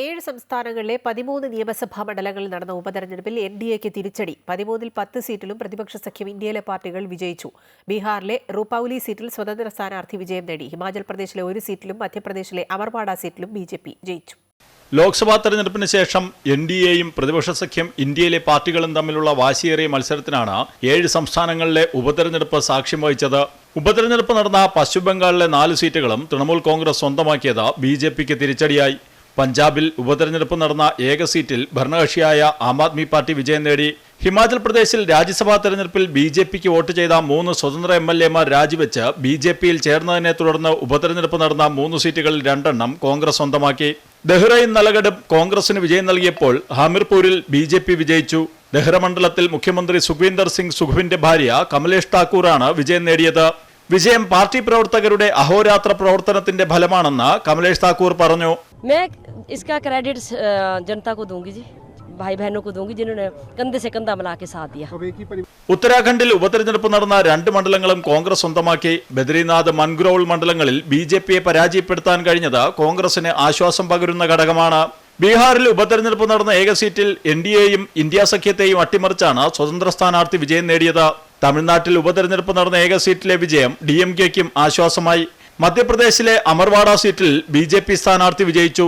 ഏഴ് സംസ്ഥാനങ്ങളിലെ പതിമൂന്ന് നിയമസഭാ മണ്ഡലങ്ങളിൽ നടന്ന ഉപതെരഞ്ഞെടുപ്പിൽ എൻ ഡി എക്ക് തിരിച്ചടി. പതിമൂന്നിൽ പത്ത് സീറ്റിലും പ്രതിപക്ഷ സഖ്യം ഇന്ത്യയിലെ പാർട്ടികൾ വിജയിച്ചു. ബീഹാറിലെ റുപൌലി സീറ്റിൽ സ്വതന്ത്ര സ്ഥാനാർത്ഥി വിജയം നേടി. ഹിമാചൽ പ്രദേശിലെ ഒരു സീറ്റിലും മധ്യപ്രദേശിലെ അമർവാഡ സീറ്റിലും ബി ജെ പി ജയിച്ചു. ലോക്സഭാ തെരഞ്ഞെടുപ്പിന് ശേഷം എൻ ഡി എയും പ്രതിപക്ഷ സഖ്യം ഇന്ത്യയിലെ പാർട്ടികളും തമ്മിലുള്ള വാശിയേറിയ മത്സരത്തിനാണ് ഏഴ് സംസ്ഥാനങ്ങളിലെ ഉപതെരഞ്ഞെടുപ്പ് സാക്ഷ്യം വഹിച്ചത്. ഉപതെരഞ്ഞെടുപ്പ് നടന്ന പശ്ചിമബംഗാളിലെ നാല് സീറ്റുകളും തൃണമൂൽ കോൺഗ്രസ് സ്വന്തമാക്കിയത് ബി ജെ പിക്ക് തിരിച്ചടിയായി. പഞ്ചാബിൽ ഉപതെരഞ്ഞെടുപ്പ് നടന്ന ഏക സീറ്റിൽ ഭരണകക്ഷിയായ ആം ആദ്മി പാർട്ടി വിജയം നേടി. ഹിമാചൽ പ്രദേശിൽ രാജ്യസഭാ തെരഞ്ഞെടുപ്പിൽ ബി ജെ പിക്ക് വോട്ട് ചെയ്ത മൂന്ന് സ്വതന്ത്ര എം എൽ എമാർ രാജിവെച്ച് ബി ജെ പിയിൽ ചേർന്നതിനെ തുടർന്ന് ഉപതെരഞ്ഞെടുപ്പ് നടന്ന മൂന്ന് സീറ്റുകളിൽ രണ്ടെണ്ണം കോൺഗ്രസ് സ്വന്തമാക്കി. ദഹ്റയും നലഗഡും കോൺഗ്രസിന് വിജയം നൽകിയപ്പോൾ ഹാമിർപൂരിൽ ബി ജെ പി വിജയിച്ചു. ദഹ്റ മണ്ഡലത്തിൽ മുഖ്യമന്ത്രി സുഖ്വീന്ദർ സിംഗ് സുഖുവിന്റെ ഭാര്യ കമലേഷ് താക്കൂറാണ് വിജയം നേടിയത്. വിജയം പാർട്ടി പ്രവർത്തകരുടെ അഹോരാത്ര പ്രവർത്തനത്തിന്റെ ഫലമാണെന്ന് കമലേഷ് താക്കൂർ പറഞ്ഞു. इसका क्रेडिट अ, जनता को दूंगी जी भाई बहनों को दूंगी जिन्होंने कंधे से कंधा मिला के साथ दिया ഉത്തരാഖണ്ഡിൽ ഉപതെരഞ്ഞെടുപ്പ് നടന്ന രണ്ട് മണ്ഡലങ്ങളും കോൺഗ്രസ് സ്വന്തമാക്കി ബദ്രിനാഥ് മൻഗ്രൌൾ മണ്ഡലങ്ങളിൽ ബി ജെ പിയെ പരാജയപ്പെടുത്താൻ കഴിഞ്ഞത് കോൺഗ്രസിന് ആശ്വാസം പകരുന്ന ഘടകമാണ് ബീഹാറിൽ ഉപതെരഞ്ഞെടുപ്പ് നടന്ന ഏക സീറ്റിൽ എൻ ഡി എയും ഇന്ത്യ സഖ്യത്തെയും അട്ടിമറിച്ചാണ് സ്വതന്ത്ര സ്ഥാനാർത്ഥി വിജയം നേടിയത് തമിഴ്നാട്ടിൽ ഉപതെരഞ്ഞെടുപ്പ് നടന്ന ഏക സീറ്റിലെ വിജയം ഡി എം കെക്കും ആശ്വാസമായി മധ്യപ്രദേശിലെ അമർവാഡ സീറ്റിൽ ബി ജെ പി സ്ഥാനാർത്ഥി വിജയിച്ചു